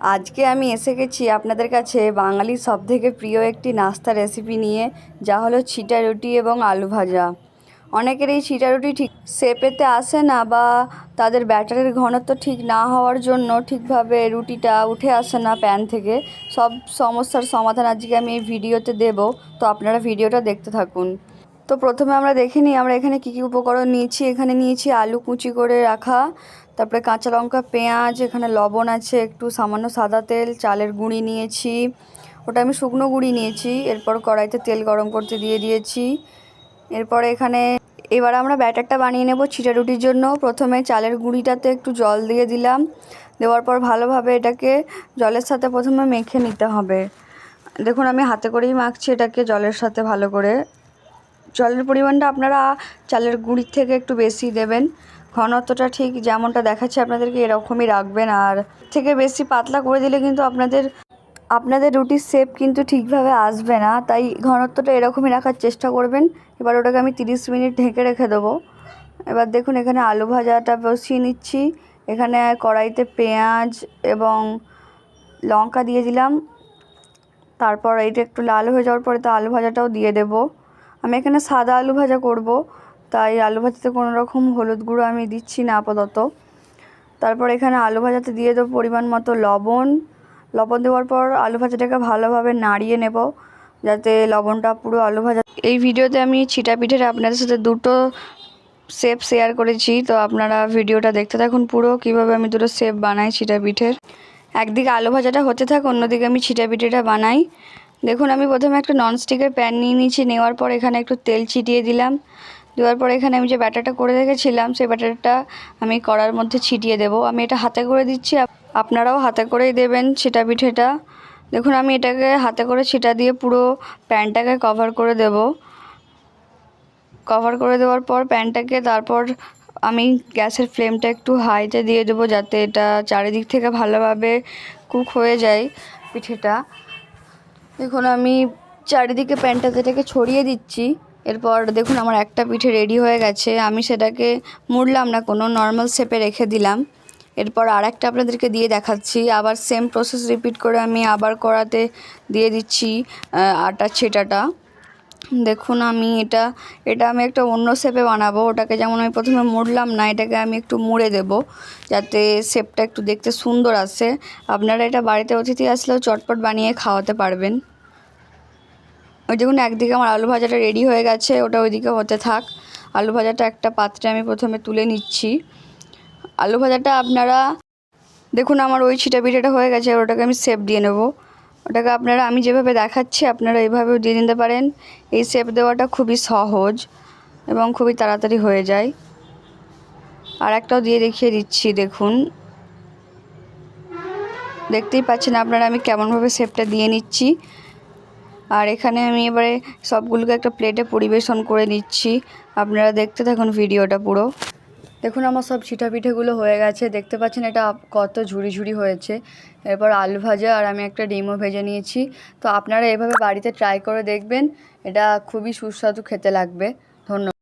আজকে আমি এসে গেছি আপনাদের কাছে বাঙালির সবথেকে প্রিয় একটি নাস্তা রেসিপি নিয়ে, যা হলো ছিটা রুটি এবং আলু ভাজা। অনেকের এই ছিটা রুটি ঠিক শেপেতে আসে না বা তাদের ব্যাটারের ঘনত্ব ঠিক না হওয়ার জন্য ঠিকভাবে রুটিটা উঠে আসে না প্যান থেকে। সব সমস্যার সমাধান আজকে আমি এই ভিডিওতে দেব, তো আপনারা ভিডিওটা দেখতে থাকুন। তো প্রথমে আমরা দেখে নিই, আমরা এখানে কী কী উপকরণ নিয়েছি? এখানে নিয়েছি আলু কুচি করে রাখা তারপরে কাঁচা লঙ্কা, পেঁয়াজ, এখানে লবণ আছে, একটু সামান্য সাদা তেল, চালের গুঁড়ি নিয়েছি। ওটা আমি শুকনো গুঁড়ি নিয়েছি, এরপর কড়াইতে তেল গরম করতে দিয়ে দিয়েছি। এরপরে এখানে, এবার আমরা ব্যাটারটা বানিয়ে নেব ছিটা রুটির জন্য। প্রথমে চালের গুঁড়িটাতে একটু জল দিয়ে দিলাম। দেওয়ার পর ভালোভাবে এটাকে জলের সাথে প্রথমে মেখে নিতে হবে। দেখুন, আমি হাতে করেই মাখছি এটাকে জলের সাথে ভালো করে। জলের পরিমাণটা আপনারা চালের গুঁড়ির থেকে একটু বেশি দেবেন। ঘনত্বটা ঠিক যেমনটা দেখাচ্ছে আপনাদেরকে এরকমই রাখবেন আর থেকে বেশি পাতলা করে দিলে কিন্তু আপনাদের আপনাদের রুটির শেপ কিন্তু ঠিকভাবে আসবে না। তাই ঘনত্বটা এরকমই রাখার চেষ্টা করবেন। এবার ওটাকে আমি তিরিশ মিনিট ঢেকে রেখে দেবো। এবার দেখুন এখানে আলু ভাজাটা বসিয়ে নিচ্ছি। এখানে কড়াইতে পেঁয়াজ এবং লঙ্কা দিয়ে দিলাম। তারপর এইটা একটু লাল হয়ে যাওয়ার পরে তো আলু ভাজাটাও দিয়ে দেবো। আমি এখানে সাদা আলু ভাজা করব। তাই আলু ভাজাতে কোনো রকম হলুদ গুঁড়ো আমি দিচ্ছি না আপাতত। তারপর এখানে আলু ভাজাতে দিয়ে দেবো পরিমাণ মতো লবণ। লবণ দেওয়ার পর আলু ভাজাটাকে ভালোভাবে নাড়িয়ে নেব যাতে লবণটা পুরো আলু ভাজা এই ভিডিওতে আমি ছিটা পিঠের আপনাদের সাথে দুটো শেপ শেয়ার করেছি। তো আপনারা ভিডিওটা দেখতে থাকুন পুরো, কীভাবে আমি দুটো শেপ বানাই ছিটা পিঠের একদিকে আলু ভাজাটা হতে থাক, অন্যদিকে আমি ছিটা পিঠেটা বানাই। দেখুন, আমি প্রথমে একটা ননস্টিকের প্যান নিয়ে নিয়েছি, নেওয়ার পর এখানে একটু তেল ছিটিয়ে দিলাম। দেওয়ার পর এখানে আমি যে ব্যাটারটা করে রেখেছিলাম, সেই ব্যাটারটা আমি কড়ার মধ্যে ছিটিয়ে দেবো। আমি এটা হাতে করে দিচ্ছি আপনারাও হাতে করেই দেবেন ছিটা পিঠেটা। দেখুন, আমি এটাকে হাতে করে ছিটা দিয়ে পুরো প্যানটাকে কভার করে দেব। কভার করে দেওয়ার পর প্যানটাকে তারপর আমি গ্যাসের ফ্লেমটা একটু হাইতে দিয়ে দেবো, যাতে এটা চারিদিক থেকে ভালোভাবে কুক হয়ে যায় পিঠেটা। দেখুন, আমি চারিদিকে প্যানটাতে এটাকে ছড়িয়ে দিচ্ছি, এরপর দেখুন আমার একটা পিঠে রেডি হয়ে গেছে। আমি সেটাকে মুড়লাম না, কোনো নর্মাল শেপে রেখে দিলাম। এরপর আর একটা আপনাদেরকে দিয়ে দেখাচ্ছি। আবার সেম প্রসেস রিপিট করে আমি আবার কড়াতে দিয়ে দিচ্ছি আটা ছেটাটা। দেখুন, আমি এটা এটা আমি একটা অন্য শেপে বানাবো। ওটাকে যেমন আমি প্রথমে মুড়লাম না, এটাকে আমি একটু মুড়ে দেব, যাতে শেপটা একটু দেখতে সুন্দর আসে। আপনারা এটা বাড়িতে অতিথি আসলেও চটপট বানিয়ে খাওয়াতে পারবেন। ওই দেখুন, একদিকে আমার আলু ভাজাটা রেডি হয়ে গেছে, ওটা ওইদিকে হতে থাক। আলু ভাজাটা একটা পাত্রে আমি প্রথমে তুলে নিচ্ছি। আলু ভাজাটা আপনারা, দেখুন আমার ওই ছিটা পিঠাটা হয়ে গেছে ওটাকে আমি সেপ দিয়ে নেব। ওটাকে আপনারা, আমি যেভাবে দেখাচ্ছি, আপনারা এইভাবেও দিয়ে নিতে পারেন। এই সেপ দেওয়াটা খুবই সহজ এবং খুবই তাড়াতাড়ি হয়ে যায়। আর একটাও দিয়ে দেখিয়ে দিচ্ছি, দেখুন। দেখতেই পাচ্ছেন আপনারা আমি কেমনভাবে শেপটা দিয়ে নিচ্ছি। আর এখানে আমি এবারে সবগুলোকে একটা প্লেটে পরিবেশন করে নিচ্ছি। আপনারা দেখতে থাকুন ভিডিওটা পুরো। দেখুন আমার সব ছিটা পিঠেগুলো হয়ে গেছে। দেখতে পাচ্ছেন এটা কত ঝুড়ি ঝুড়ি হয়েছে। এরপর আলু ভাজা আর আমি একটা ডিমও ভেজে নিয়েছি। তো আপনারা এভাবে বাড়িতে ট্রাই করে দেখবেন। এটা খুবই সুস্বাদু খেতে লাগবে। ধন্যবাদ।